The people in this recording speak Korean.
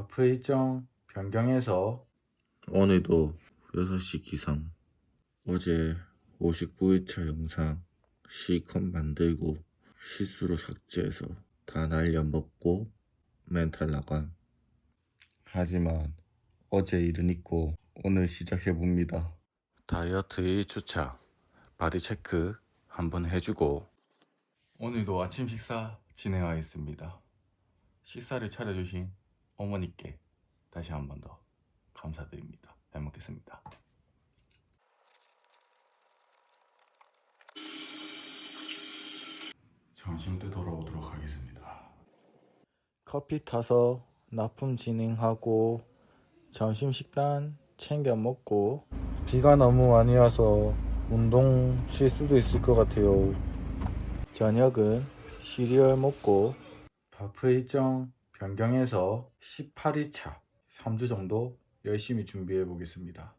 바프 일정 변경해서 오늘도 6시 기상. 어제 59일차 영상 C컷 만들고 실수로 삭제해서 다 날려먹고 멘탈 나감. 하지만 어제 일은 있고 오늘 시작해봅니다. 다이어트 1주차 바디 체크 한번 해주고 오늘도 아침 식사 진행하겠습니다. 식사를 차려주신 어머니께 다시 한 번 더 감사드립니다. 잘 먹겠습니다. 점심 때 돌아오도록 하겠습니다. 커피 타서 납품 진행하고 점심 식단 챙겨 먹고 비가 너무 많이 와서 운동 쉴 수도 있을 것 같아요. 저녁은 시리얼 먹고 바프 일정 변경해서 18일 차 3주 정도 열심히 준비해 보겠습니다.